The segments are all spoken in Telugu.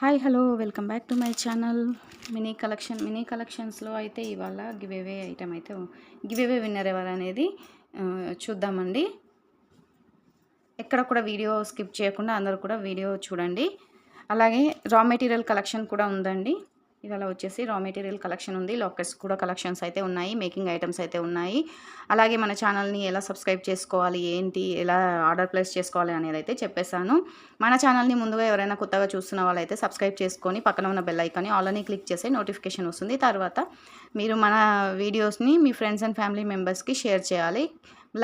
Hi hello welcome back to my channel. Mini collection mini కలెక్షన్స్లో అయితే ఇవాళ గివేవే ఐటమ్ అయితే గివేవే విన్నర్ ఎవరు అనేది చూద్దామండి. ఎక్కడ కూడా వీడియో స్కిప్ చేయకుండా అందరూ కూడా వీడియో చూడండి. అలాగే రా మెటీరియల్ కలెక్షన్ కూడా ఉందండి. ఇవాళ వచ్చేసి రా మెటీరియల్ కలెక్షన్ ఉంది. లాకెట్స్ కూడా కలెక్షన్స్ అయితే ఉన్నాయి. మేకింగ్ ఐటమ్స్ అయితే ఉన్నాయి. అలాగే మన ఛానల్ని ఎలా సబ్స్క్రైబ్ చేసుకోవాలి? ఏంటి? ఎలా ఆర్డర్ ప్లేస్ చేసుకోవాలి? అనేది అయితే చెప్పేశాను. మన ఛానల్ని ముందుగా ఎవరైనా కొత్తగా చూస్తున్న వాళ్ళైతే సబ్స్క్రైబ్ చేసుకొని పక్కన ఉన్న బెల్ ఐకాన్ని ఆల్రెడీ క్లిక్ చేసి నోటిఫికేషన్ వస్తుంది. తర్వాత మీరు మన వీడియోస్ని మీ ఫ్రెండ్స్ అండ్ ఫ్యామిలీ మెంబర్స్కి షేర్ చేయాలి.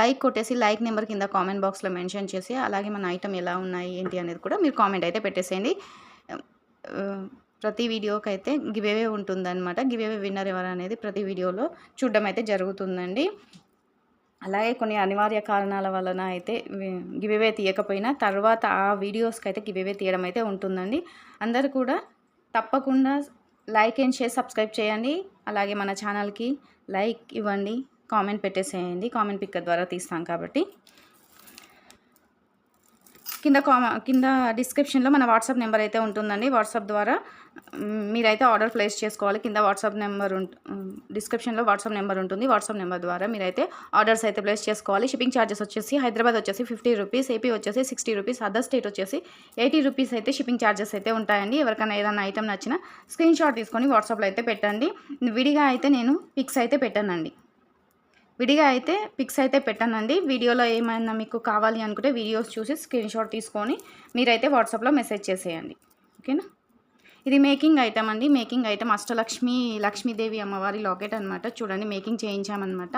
లైక్ కొట్టేసి లైక్ నెంబర్ కింద కామెంట్ బాక్స్లో మెన్షన్ చేసి అలాగే మన ఐటమ్ ఎలా ఉన్నాయి? ఏంటి? అనేది కూడా మీరు కామెంట్ అయితే పెట్టేసేయండి. ప్రతి వీడియోకి అయితే గివేవే ఉంటుందన్నమాట. గివేవే విన్నర్ ఎవరు అనేది ప్రతి వీడియోలో చూడడం అయితే జరుగుతుందండి. అలాగే కొన్ని అనివార్య కారణాల వలన అయితే గివేవే తీయకపోయినా తర్వాత ఆ వీడియోస్కి అయితే గివేవే తీయడం అయితే ఉంటుందండి. అందరు కూడా తప్పకుండా లైక్ అండ్ షేర్ సబ్స్క్రైబ్ చేయండి. అలాగే మన ఛానల్కి లైక్ ఇవ్వండి. కామెంట్ పెట్టేసేయండి. కామెంట్ పిక్ ద్వారా తీస్తాం కాబట్టి. కింద కామ కింద డిస్క్రిప్షన్లో మన వాట్సాప్ నెంబర్ అయితే ఉంటుందండి. వాట్సాప్ ద్వారా మీరైతే ఆర్డర్ ప్లేస్ చేసుకోవాలి. కింద వాట్సాప్ నెంబర్ డిస్క్రిప్షన్లో వాట్సాప్ నెంబర్ ఉంటుంది. వాట్సాప్ నెంబర్ ద్వారా మీరైతే ఆర్డర్స్ అయితే ప్లేస్ చేసుకోవాలి. షిప్పింగ్ ఛార్జెస్ వచ్చేసి హైదరాబాద్ వచ్చేసి ఫిఫ్టీ రూపీస్ ఏపీ వచ్చేసి సిక్స్టీ రూపీస్ అదర్ స్టేట్ వచ్చేసి ఎయిటీ రూపీస్ అయితే షిప్పింగ్ ఛార్జెస్ అయితే ఉంటాయండి. ఎవరికైనా ఏదైనా ఐటమ్ నచ్చినా స్క్రీన్ షాట్ తీసుకొని వాట్సాప్లో అయితే పెట్టండి. విడిగా అయితే నేను పిక్స్ అయితే పెట్టానండి. విడిగా అయితే పిక్స్ అయితే పెట్టానండి. వీడియోలో ఏమైనా మీకు కావాలి అనుకుంటే వీడియోస్ చూసి స్క్రీన్ షాట్ తీసుకొని మీరైతే వాట్సాప్లో మెసేజ్ చేసేయండి. ఓకేనా? ఇది మేకింగ్ ఐటమ్ అండి. మేకింగ్ ఐటమ్ అష్టలక్ష్మి లక్ష్మీదేవి అమ్మవారి లాకెట్ అనమాట చూడండి మేకింగ్ చేయించామన్నమాట.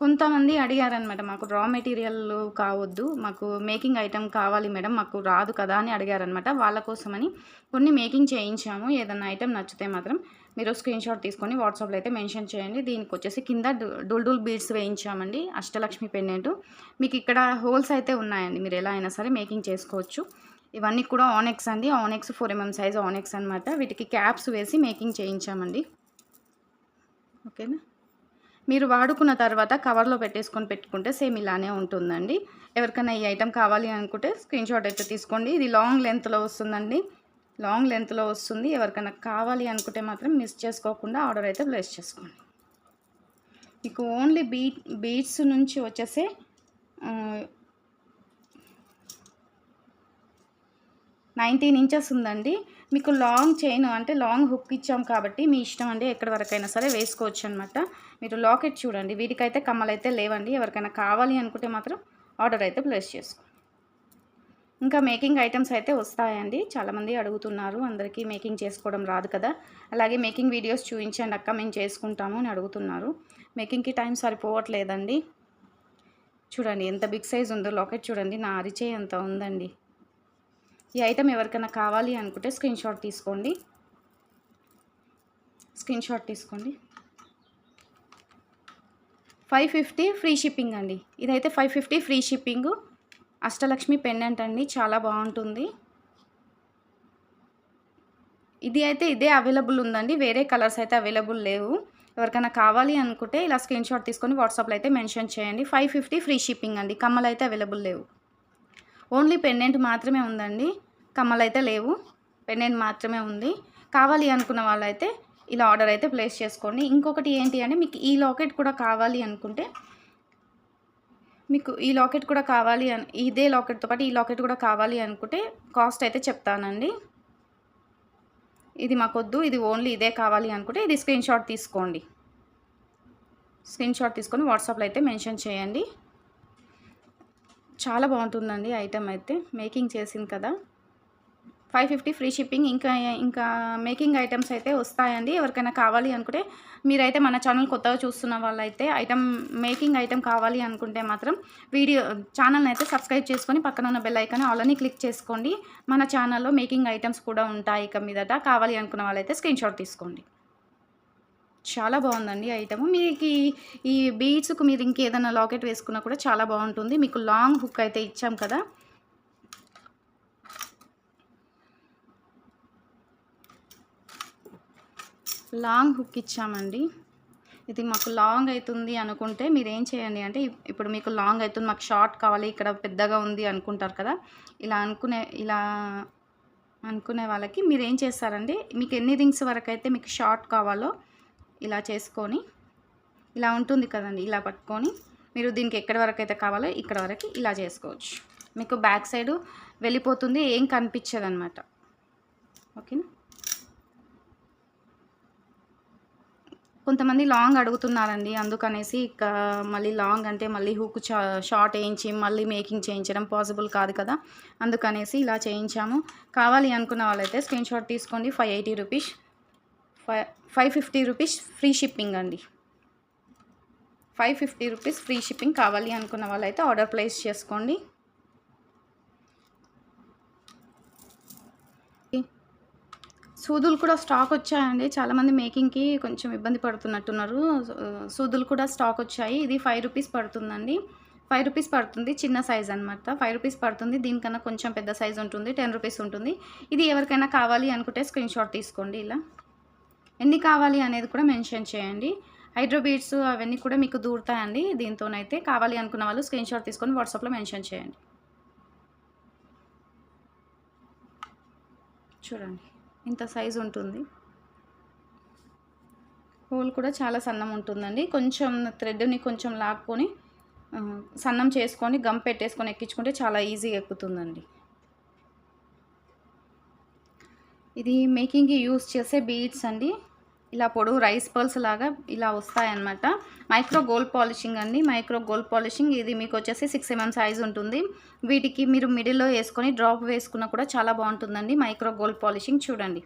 కొంతమంది అడిగారనమాట మాకు రా మెటీరియల్ కావద్దు మాకు మేకింగ్ ఐటమ్ కావాలి మేడం మాకు రాదు కదా అని అడిగారనమాట వాళ్ళ కోసమని కొన్ని మేకింగ్ చేయించాము. ఏదన్నా ఐటమ్ నచ్చితే మాత్రం మీరు స్క్రీన్ షాట్ తీసుకొని వాట్సాప్లో అయితే మెన్షన్ చేయండి. దీనికి వచ్చేసి కింద డుల్డుల్ డూల్ బీడ్స్ వేయించామండి అష్టలక్ష్మి పెన్నెంటు మీకు ఇక్కడ హోల్స్ అయితే ఉన్నాయండి మీరు ఎలా అయినా సరే మేకింగ్ చేసుకోవచ్చు. ఇవన్నీ కూడా ఆనెక్స్ అండి. Annex four MM size annex అనమాట వీటికి క్యాప్స్ వేసి మేకింగ్ చేయించామండి. ఓకేనా? మీరు వాడుకున్న తర్వాత కవర్లో పెట్టేసుకొని పెట్టుకుంటే సేమ్ ఇలానే ఉంటుందండి. ఎవరికైనా ఈ ఐటెం కావాలి అనుకుంటే స్క్రీన్ షాట్ అయితే తీసుకోండి. ఇది లాంగ్ లెంత్లో వస్తుందండి. లాంగ్ లెంత్లో వస్తుంది. ఎవరికైనా కావాలి అనుకుంటే మాత్రం మిస్ చేసుకోకుండా ఆర్డర్ అయితే ప్లేస్ చేసుకోండి. మీకు ఓన్లీ బీట్ బీట్స్ నుంచి వచ్చేసే నైన్టీన్ ఇంచెస్ ఉందండి. మీకు లాంగ్ చైన్ అంటే లాంగ్ హుక్ ఇచ్చాం కాబట్టి మీ ఇష్టం అండి. ఎక్కడి వరకైనా సరే వేసుకోవచ్చు అనమాట మీరు లాకెట్ చూడండి. వీటికైతే కమ్మలైతే లేవండి. ఎవరికైనా కావాలి అనుకుంటే మాత్రం ఆర్డర్ అయితే ప్లేస్ చేసుకో. ఇంకా మేకింగ్ ఐటమ్స్ అయితే వస్తాయండి. చాలామంది అడుగుతున్నారు. అందరికీ మేకింగ్ చేసుకోవడం రాదు కదా. అలాగే మేకింగ్ వీడియోస్ చూపించండి అక్క. మేము చేసుకుంటాము అని అడుగుతున్నారు. మేకింగ్కి టైం సరిపోవట్లేదండి. చూడండి ఎంత బిగ్ సైజ్ ఉందో. లాకెట్ చూడండి. నా అరిచే ఎంత ఉందండి. ఈ ఐటమ్ ఎవరికైనా కావాలి అనుకుంటే స్క్రీన్ షాట్ తీసుకోండి. స్క్రీన్ షాట్ తీసుకోండి. ఫైవ్ ఫిఫ్టీ ఫ్రీ షిప్పింగ్ అండి. ఇదైతే five fifty free shipping Ashtalakshmi pendant అండి. చాలా బాగుంటుంది. ఇది అయితే ఇదే అవైలబుల్ ఉందండి. వేరే కలర్స్ అయితే అవైలబుల్ లేవు. ఎవరికైనా కావాలి అనుకుంటే ఇలా స్క్రీన్ షాట్ తీసుకొని వాట్సాప్లో అయితే మెన్షన్ చేయండి. ఫైవ్ ఫిఫ్టీ ఫ్రీ షిప్పింగ్ అండి. కమ్మలు అయితే అవైలబుల్ లేవు. ఓన్లీ పెండెంట్ మాత్రమే ఉందండి. కమ్మలు అయితే లేవు. పెండెంట్ మాత్రమే ఉంది. కావాలి అనుకున్న వాళ్ళైతే ఇలా ఆర్డర్ అయితే ప్లేస్ చేసుకోండి. ఇంకొకటి ఏంటి అంటే మీకు ఈ లాకెట్ కూడా కావాలి అనుకుంటే మీకు ఈ లాకెట్ కూడా కావాలి అని ఇదే లాకెట్తో పాటు ఈ లాకెట్ కూడా కావాలి అనుకుంటే కాస్ట్ అయితే చెప్తానండి. ఇది మాకొద్దు. ఇది ఓన్లీ ఇదే కావాలి అనుకుంటే ఇది స్క్రీన్ షాట్ తీసుకోండి. స్క్రీన్ షాట్ తీసుకొని వాట్సాప్లో అయితే మెన్షన్ చేయండి. చాలా బాగుంటుందండి ఐటమ్ అయితే. మేకింగ్ చేసింది కదా. Five fifty free shipping. ఇంకా ఇంకా మేకింగ్ ఐటమ్స్ అయితే వస్తాయండి. ఎవరికైనా కావాలి అనుకుంటే మీరైతే మన ఛానల్ కొత్తగా చూస్తున్న వాళ్ళైతే ఐటమ్ మేకింగ్ ఐటమ్ కావాలి అనుకుంటే మాత్రం వీడియో ఛానల్ని అయితే సబ్స్క్రైబ్ చేసుకొని పక్కన ఉన్న బెల్ ఐకాన్ ఆల్రెడీ క్లిక్ చేసుకోండి. మన ఛానల్లో మేకింగ్ ఐటమ్స్ కూడా ఉంటాయి ఇక మీదట. కావాలి అనుకున్న వాళ్ళైతే స్క్రీన్ షాట్ తీసుకోండి. చాలా బాగుందండి ఐటమ్. మీకు ఈ- బీడ్స్కు మీరు ఇంకేదైనా లాకెట్ వేసుకున్నా కూడా చాలా బాగుంటుంది. మీకు లాంగ్ హుక్ అయితే ఇచ్చాం కదా. లాంగ్ హుక్ ఇచ్చామండి. ఇది మాకు లాంగ్ అవుతుంది అనుకుంటే మీరు ఏం చేయండి అంటే ఇప్పుడు మీకు లాంగ్ అవుతుంది మాకు షార్ట్ కావాలి ఇక్కడ పెద్దగా ఉంది అనుకుంటారు కదా. ఇలా అనుకునే ఇలా అనుకునే వాళ్ళకి మీరు ఏం చేస్తారండి మీకు ఎన్ని రింగ్స్ వరకు అయితే మీకు షార్ట్ కావాలో ఇలా చేసుకొని ఇలా ఉంటుంది కదండి ఇలా పట్టుకొని మీరు దీనికి ఎక్కడి వరకు అయితే కావాలో ఇక్కడ వరకు ఇలా చేసుకోవచ్చు. మీకు బ్యాక్ సైడ్ వెళ్ళిపోతుంది ఏం కనిపించదు అనమాట ఓకేనా? కొంతమంది లాంగ్ అడుగుతున్నారండి అందుకనేసి ఇక మళ్ళీ లాంగ్ అంటే మళ్ళీ హుక్ షార్ట్ వేయించి మళ్ళీ మేకింగ్ చేయించడం పాసిబుల్ కాదు కదా. అందుకనేసి ఇలా చేయించాము. కావాలి అనుకున్న వాళ్ళైతే స్క్రీన్ షాట్ తీసుకోండి five eighty rupees. Five five fifty rupees free shipping అండి. Five fifty rupees free shipping కావాలి అనుకున్న వాళ్ళైతే ఆర్డర్ ప్లేస్ చేసుకోండి. సూదులు కూడా స్టాక్ వచ్చాయండి. చాలామంది మేకింగ్కి కొంచెం ఇబ్బంది పడుతున్నట్టున్నారు. సూదులు కూడా స్టాక్ వచ్చాయి. ఇది ఫైవ్ రూపీస్ పడుతుందండి. ఫైవ్ రూపీస్ పడుతుంది చిన్న సైజ్ అనమాట ఫైవ్ రూపీస్ పడుతుంది. దీనికన్నా కొంచెం పెద్ద సైజ్ ఉంటుంది. టెన్ రూపీస్ ఉంటుంది. ఇది ఎవరికైనా కావాలి అనుకుంటే స్క్రీన్ షాట్ తీసుకోండి ఇలా. ఎన్ని కావాలి అనేది కూడా మెన్షన్ చేయండి. హైడ్రో బీడ్స్ అవన్నీ కూడా మీకు దూరుతాయండి. దీంతోనైతే కావాలి అనుకున్న వాళ్ళు స్క్రీన్ షాట్ తీసుకొని వాట్సాప్లో మెన్షన్ చేయండి. చూడండి ఇంత సైజ్ ఉంటుంది. హోల్ కూడా చాలా సన్నం ఉంటుందండి. కొంచెం థ్రెడ్ని కొంచెం లాక్కొని సన్నం చేసుకొని గమ్ పెట్టేసుకొని ఎక్కించుకుంటే చాలా ఈజీగా ఎక్కుతుందండి. ఇది మేకింగ్కి యూస్ చేసే బీడ్స్ అండి. ఇలా పొడుగు రైస్ పర్ల్స్ లాగా ఇలా వస్తాయన్నమాట. మైక్రో గోల్డ్ పాలిషింగ్ అండి. మైక్రో గోల్డ్ పాలిషింగ్ ఇది మీకు వచ్చేసి సిక్స్ ఎంఎం సైజ్ ఉంటుంది. వీటికి మీరు మిడిల్లో వేసుకొని డ్రాప్ వేసుకున్నా కూడా చాలా బాగుంటుందండి. మైక్రో గోల్డ్ పాలిషింగ్ చూడండి.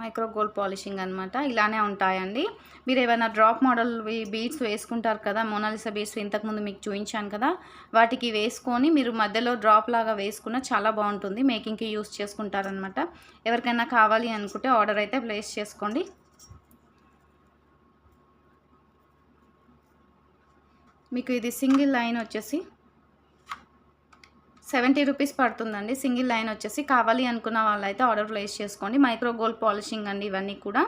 మైక్రో గోల్డ్ పాలిషింగ్ అనమాట ఇలానే ఉంటాయండి. మీరు ఏమైనా డ్రాప్ మోడల్ బీడ్స్ వేసుకుంటారు కదా మోనాలిసా బీడ్స్ ఇంతకుముందు మీకు చూపించాను కదా వాటికి వేసుకొని మీరు మధ్యలో డ్రాప్ లాగా వేసుకున్న చాలా బాగుంటుంది. మేకింగ్కి యూస్ చేసుకుంటారనమాట ఎవరికైనా కావాలి అనుకుంటే ఆర్డర్ అయితే ప్లేస్ చేసుకోండి. మీకు ఇది సింగిల్ లైన్ వచ్చేసి సెవెంటీ రూపీస్ పడుతుందండి. సింగిల్ లైన్ వచ్చేసి కావాలి అనుకున్న వాళ్ళైతే ఆర్డర్ ప్లేస్ చేసుకోండి. మైక్రో గోల్డ్ పాలిషింగ్ అండి ఇవన్నీ కూడా.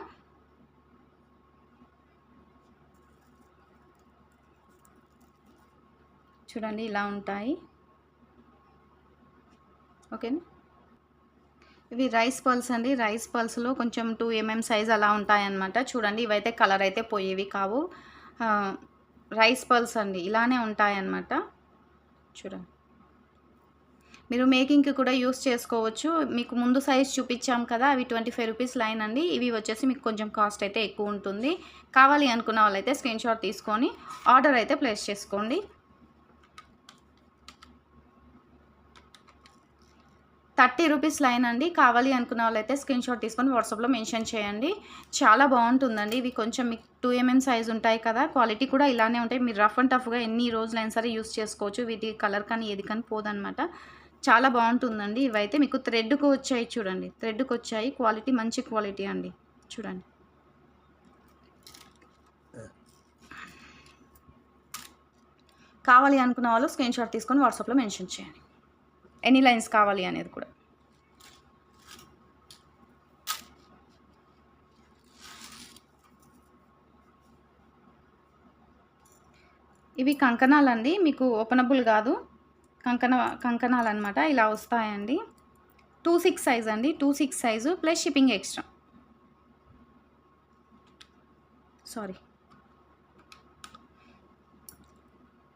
చూడండి ఇలా ఉంటాయి. ఓకేనా? ఇవి రైస్ పల్స్ అండి. రైస్ పల్స్లో కొంచెం టూ ఎంఎం సైజ్ అలా ఉంటాయన్నమాట. చూడండి ఇవైతే కలర్ అయితే పోయేవి కావు. రైస్ పల్స్ అండి. ఇలానే ఉంటాయన్నమాట. చూడండి. మీరు మేకింగ్కి కూడా యూస్ చేసుకోవచ్చు. మీకు ముందు సైజ్ చూపించాం కదా అవి ట్వంటీ ఫైవ్ రూపీస్ లైన్ అండి. ఇవి వచ్చేసి మీకు కొంచెం కాస్ట్ అయితే ఎక్కువ ఉంటుంది. కావాలి అనుకున్న వాళ్ళైతే స్క్రీన్ షాట్ తీసుకొని ఆర్డర్ అయితే ప్లేస్ చేసుకోండి. థర్టీ రూపీస్ లైన్ అండి. కావాలి అనుకున్న వాళ్ళైతే స్క్రీన్ షాట్ తీసుకొని వాట్సాప్లో మెన్షన్ చేయండి. చాలా బాగుంటుందండి. ఇవి కొంచెం మీకు టూ ఎంఎం సైజ్ ఉంటాయి కదా క్వాలిటీ కూడా ఇలానే ఉంటాయి. మీరు రఫ్ అండ్ టఫ్గా ఎన్ని రోజులైనా సరే యూస్ చేసుకోవచ్చు. వీటి కలర్ కానీ ఏది కానీ పోదనమాట చాలా బాగుంటుందండి. ఇవైతే మీకు థ్రెడ్కు వచ్చాయి చూడండి. థ్రెడ్కి వచ్చాయి. క్వాలిటీ మంచి క్వాలిటీ అండి. చూడండి. కావాలి అనుకున్న వాళ్ళు స్క్రీన్ షాట్ తీసుకొని వాట్సాప్లో మెన్షన్ చేయండి. ఎన్ని లైన్స్ కావాలి అనేది కూడా. ఇవి కంకణాలండి. మీకు ఓపెనబుల్ కాదు. కంకణ కంకణాలు అనమాట ఇలా వస్తాయండి. టూ సిక్స్ సైజ్ అండి. Two six size plus shipping extra. Sorry.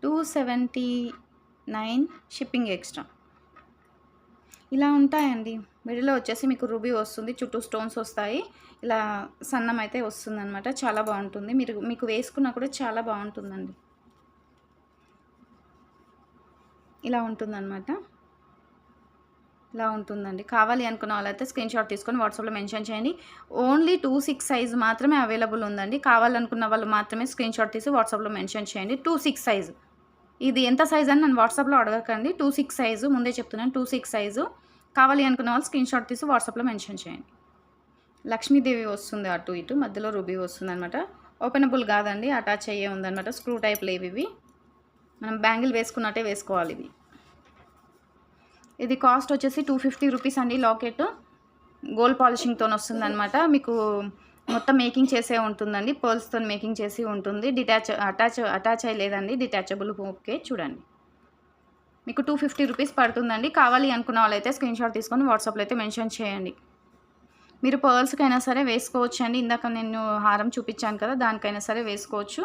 Two seventy nine shipping extra. ఇలా ఉంటాయండి. మిడిల్లో వచ్చేసి మీకు రుబీ వస్తుంది. చుట్టూ స్టోన్స్ వస్తాయి. ఇలా సన్నం అయితే వస్తుందనమాట చాలా బాగుంటుంది. మీరు మీకు వేసుకున్నా కూడా చాలా బాగుంటుందండి. ఇలా ఉంటుందన్నమాట. ఇలా ఉంటుందండి. కావాలి అనుకున్న వాళ్ళైతే స్క్రీన్ షాట్ తీసుకొని వాట్సాప్లో మెన్షన్ చేయండి. ఓన్లీ టూ సిక్స్ సైజ్ మాత్రమే అవైలబుల్ ఉందండి. కావాలనుకున్న వాళ్ళు మాత్రమే స్క్రీన్ షాట్ తీసి వాట్సాప్లో మెన్షన్ చేయండి. టూ సిక్స్ సైజు ఇది ఎంత సైజ్ అని నన్ను వాట్సాప్లో అడగకండి. టూ సిక్స్ సైజు ముందే చెప్తున్నాను. టూ సిక్స్ సైజు కావాలి అనుకున్న వాళ్ళు స్క్రీన్ షాట్ తీసి వాట్సాప్లో మెన్షన్ చేయండి. లక్ష్మీదేవి వస్తుంది అటు ఇటు మధ్యలో రూబీ వస్తుంది అనమాట ఓపెనబుల్ కాదండి. అటాచ్ అయ్యే ఉందన్నమాట. స్క్రూ టైప్ లేవి ఇవి మనం బ్యాంగిల్ వేసుకున్నట్టే వేసుకోవాలి ఇవి. ఇది కాస్ట్ వచ్చేసి టూ ఫిఫ్టీ రూపీస్ అండి లాకెట్. గోల్డ్ పాలిషింగ్తో వస్తుందనమాట మీకు మొత్తం మేకింగ్ చేసే ఉంటుందండి. పర్ల్స్తో మేకింగ్ చేసి ఉంటుంది. డిటాచ్ అటాచ్ అటాచ్ అయ్యలేదండి. డిటాచబుల్ ఓకే చూడండి. మీకు టూ ఫిఫ్టీ రూపీస్ పడుతుందండి. కావాలి అనుకున్న వాళ్ళైతే స్క్రీన్ షాట్ తీసుకొని వాట్సాప్లో అయితే మెన్షన్ చేయండి. మీరు పర్ల్స్కైనా సరే వేసుకోవచ్చు అండి ఇందాక నేను హారం చూపించాను కదా దానికైనా సరే వేసుకోవచ్చు.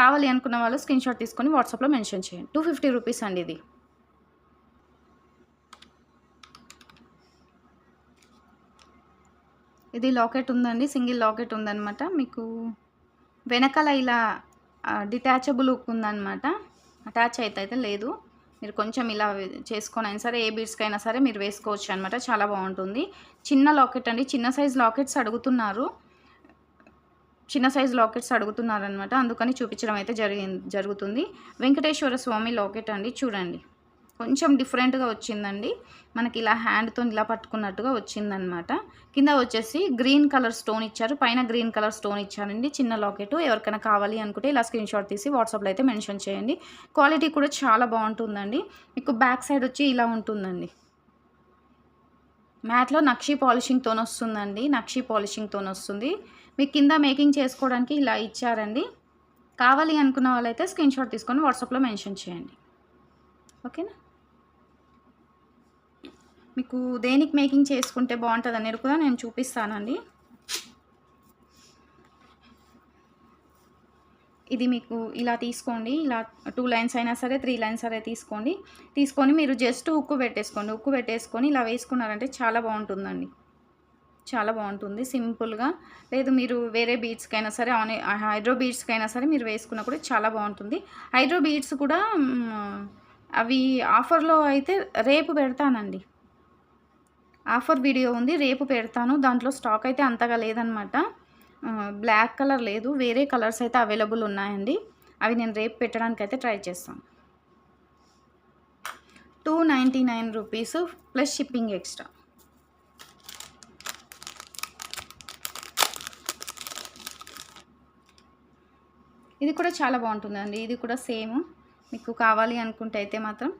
కావాలి అనుకున్న వాళ్ళు స్క్రీన్ షాట్ తీసుకొని వాట్సాప్లో మెన్షన్ చేయండి. టూ ఫిఫ్టీ రూపీస్ అండి ఇది. ఇది లాకెట్ ఉందండి సింగిల్ లాకెట్ ఉందన్నమాట. మీకు వెనకాల ఇలా డిటాచబుల్ హుక్ ఉందనమాట అటాచ్ అయితే అయితే లేదు. మీరు కొంచెం ఇలా చేసుకొని అయినా సరే ఏ బీడ్స్కైనా సరే మీరు వేసుకోవచ్చు అనమాట చాలా బాగుంటుంది. చిన్న లాకెట్ అండి. చిన్న సైజ్ లాకెట్స్ అడుగుతున్నారు. చిన్న సైజ్ లాకెట్స్ అడుగుతున్నారు అనమాట అందుకని చూపించడం అయితే జరిగి జరుగుతుంది. వెంకటేశ్వర స్వామి లాకెట్ అండి. చూడండి. కొంచెం డిఫరెంట్గా వచ్చిందండి. మనకి ఇలా హ్యాండ్తో ఇలా పట్టుకున్నట్టుగా వచ్చిందనమాట. కింద వచ్చేసి గ్రీన్ కలర్ స్టోన్ ఇచ్చారు. పైన గ్రీన్ కలర్ స్టోన్ ఇచ్చారండి. చిన్న లాకెట్ ఎవరికైనా కావాలి అనుకుంటే ఇలా స్క్రీన్ షాట్ తీసి వాట్సాప్లో అయితే మెన్షన్ చేయండి. క్వాలిటీ కూడా చాలా బాగుంటుందండి. మీకు బ్యాక్ సైడ్ వచ్చి ఇలా ఉంటుందండి. మ్యాట్లో నక్షీ పాలిషింగ్తో వస్తుందండి. నక్షీ పాలిషింగ్తో వస్తుంది. మీకు కింద మేకింగ్ చేసుకోవడానికి ఇలా ఇచ్చారండి. కావాలి అనుకున్న వాళ్ళైతే స్క్రీన్ షాట్ తీసుకొని వాట్సాప్లో మెన్షన్ చేయండి. ఓకేనా? మీకు దేనికి మేకింగ్ చేసుకుంటే బాగుంటుంది అనేది కూడా నేను చూపిస్తానండి. ఇది మీకు ఇలా తీసుకోండి ఇలా టూ లైన్స్ అయినా సరే త్రీ లైన్స్ సరే తీసుకోండి. తీసుకొని మీరు జస్ట్ ఉక్కు పెట్టేసుకోండి ఉక్కు పెట్టేసుకొని ఇలా వేసుకున్నారంటే చాలా బాగుంటుందండి. చాలా బాగుంటుంది సింపుల్గా. లేదు మీరు వేరే బీడ్స్కైనా సరే ఆన్ హైడ్రో బీడ్స్కైనా సరే మీరు వేసుకున్నా కూడా చాలా బాగుంటుంది. హైడ్రో బీడ్స్ కూడా అవి ఆఫర్లో అయితే రేపు పెడతానండి. ఆఫర్ వీడియో ఉంది రేపు పెడతాను. దాంట్లో స్టాక్ అయితే అంతగా లేదనమాట. బ్లాక్ కలర్ లేదు వేరే కలర్స్ అయితే అవైలబుల్ ఉన్నాయండి. అవి నేను రేపు పెట్టడానికి అయితే ట్రై చేస్తాను. Two ninety nine rupees plus shipping extra ఇది కూడా చాలా బాగుంటుందండి. ఇది కూడా సేమ్. మీకు కావాలి అనుకుంటే అయితే మాత్రం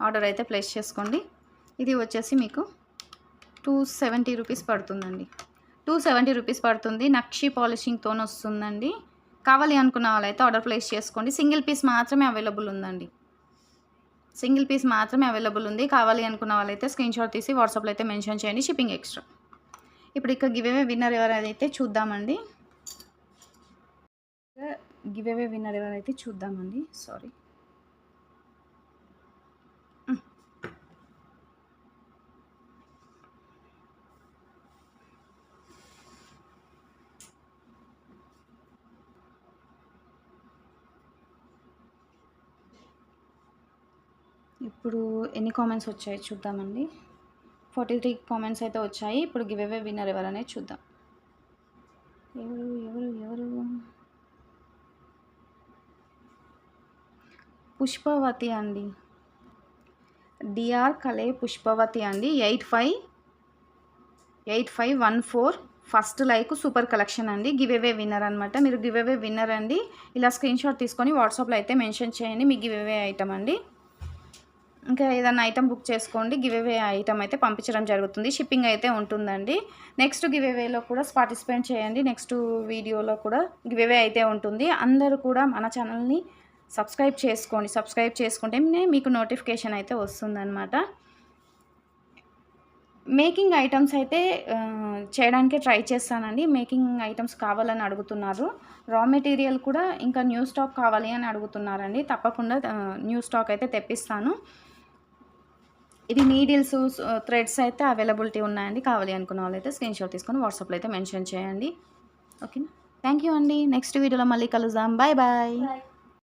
ఆర్డర్ అయితే ప్లేస్ చేసుకోండి. ఇది వచ్చేసి మీకు టూ సెవెంటీ రూపీస్ పడుతుందండి. టూ సెవెంటీ రూపీస్ పడుతుంది. నక్షి పాలిషింగ్తో వస్తుందండి. కావాలి అనుకున్న వాళ్ళైతే ఆర్డర్ ప్లేస్ చేసుకోండి. సింగిల్ పీస్ మాత్రమే అవైలబుల్ ఉందండి. సింగిల్ పీస్ మాత్రమే అవైలబుల్ ఉంది. కావాలి అనుకున్న వాళ్ళైతే స్క్రీన్ షాట్ తీసి వాట్సాప్లో అయితే మెన్షన్ చేయండి. Shipping extra. ఇప్పుడు ఇక గివేవే విన్నర్ ఎవరైతే చూద్దామండి. గివేవే విన్నర్ ఎవరైతే చూద్దామండి. సారీ. ఇప్పుడు ఎన్ని కామెంట్స్ వచ్చాయి చూద్దామండి. ఫార్టీ త్రీ కామెంట్స్ అయితే వచ్చాయి. ఇప్పుడు గివ్ అవే విన్నర్ ఎవరనేది చూద్దాం. ఎవరు ఎవరు ఎవరు? పుష్పవతి అండి. డిఆర్ కలే పుష్పవతి అండి. Eight five eight five one four first like super collection అండి. గివ్ అవే విన్నర్ అనమాట మీరు గివ్ అవే విన్నర్ అండి. ఇలా స్క్రీన్ షాట్ తీసుకొని వాట్సాప్లో అయితే మెన్షన్ చేయండి. మీ గివ్ అవే ఐటమ్ అండి. ఇంకా ఏదైనా ఐటమ్ బుక్ చేసుకోండి. గివేవే ఐటమ్ అయితే పంపించడం జరుగుతుంది. షిప్పింగ్ అయితే ఉంటుందండి. నెక్స్ట్ గివేవేలో కూడా పార్టిసిపేట్ చేయండి. నెక్స్ట్ వీడియోలో కూడా గివేవే అయితే ఉంటుంది. అందరూ కూడా మన ఛానల్ని సబ్స్క్రైబ్ చేసుకోండి. సబ్స్క్రైబ్ చేసుకుంటే మీకు నోటిఫికేషన్ అయితే వస్తుందన్నమాట. మేకింగ్ ఐటమ్స్ అయితే చేయడానికి ట్రై చేస్తానండి. మేకింగ్ ఐటమ్స్ కావాలని అడుగుతున్నారు. రా మెటీరియల్ కూడా ఇంకా న్యూ స్టాక్ కావాలి అని అడుగుతున్నారండి. తప్పకుండా న్యూ స్టాక్ అయితే తెప్పిస్తాను. ఇది నీడిల్స్ థ్రెడ్స్ uh, అయితే అవైలబిలిటీ ఉన్నాయండి. కావాలి అనుకున్న వాళ్ళైతే స్క్రీన్ షాట్ తీసుకొని వాట్సాప్లో అయితే మెన్షన్ చేయండి. ఓకేనా థ్యాంక్ యూ అండి. నెక్స్ట్ వీడియోలో మళ్ళీ కలుద్దాం. Bye bye